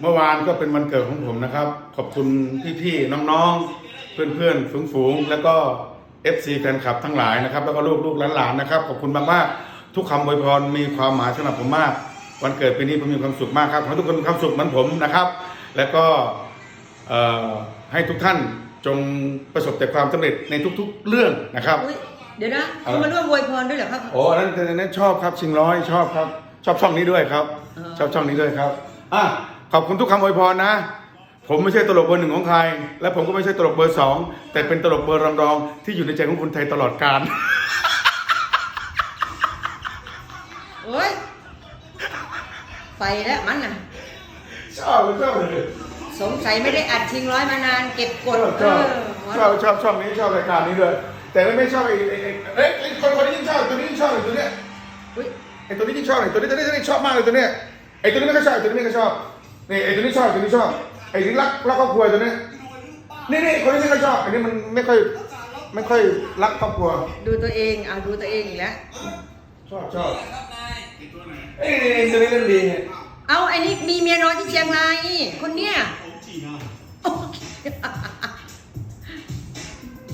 เมื่อวานก็เป็นวันเกิดของผมนะครับ ขอบคุณพี่ๆน้องๆ เพื่อนๆฝูงๆ แล้วก็ FC แฟนคลับทั้งหลายนะครับ แล้วก็ลูกๆหลานๆนะครับ ขอบคุณมากๆทุกคำอวยพรมีความหมายสำหรับผมมาก วันเกิดปีนี้ผมมีความสุขมากครับขอให้ทุกคนมีความสุขเหมือนผมนะครับ แล้วก็เอ่อให้ทุกท่านจงประสบแต่ความสำเร็จในทุก ๆ เรื่องนะครับอุ๊ยเดี๋ยวนะอะไรคุณมาร่วมอวยพรด้วยเหรอครับโอ้อันนั้นอันนั้นชอบครับชิงร้อยชอบครับ ชอบช่องนี้ด้วยครับเออชอบช่องนี้ด้วยครับอะ ขอบคุณทุกคำอวยพรนะ ผมไม่ใช่ตลกเบอร์หนึ่งของใคร และผมก็ไม่ใช่ตลกเบอร์สองแต่เป็นตลกเบอร์รองๆที่อยู่ในใจของคนไทยตลอดกาลโอ้ยไปแล้วมันน่ะ ชอบชอบเลยสงสัยไม่ได้อัดชิงร้อยมานานเก็บกชดอบชเออบอหัวชอบชอบช่องนี้ชอบรายการนี้ด้วย แต่ไม่ชอบไอ้ไอ้ไอ้เอ้ยไอ้คนคนนี้ยิ่งชอบตัวนี้ยิ่งชอบไอ้ตัวเนี้ยอุ๊ยไอ้ตัวนี้ยิ่งชอบไอ้ตัวนี้ตัวนี้ตัวนี้ชอบมากเลยตัวเนี้ยไอ้ตัวนี้ไม่ก็ชอบไอ้ตัวนี้ไม่ก็ชอบ นี่ไอ้ตัวนี้ชอบไอ้ตัวนี้ชอบไอ้ที่รักรักครอบครัวไอ้ตัวเนี้ยนี่นี่คนนี้ไม่ค่อยชอบอันนี้มันไม่ค่อยไม่ค่อยรักครอบครัว ดูตัวเองอะดูตัวเองอีกแล้ว ชอบชอบเอ้ยนี่ตัวนี้เล่นดีเนี่ยเอาไอ้นี่มีเมียน้อยที่เชียงรายคนเนี้ยผมจีนะโอเค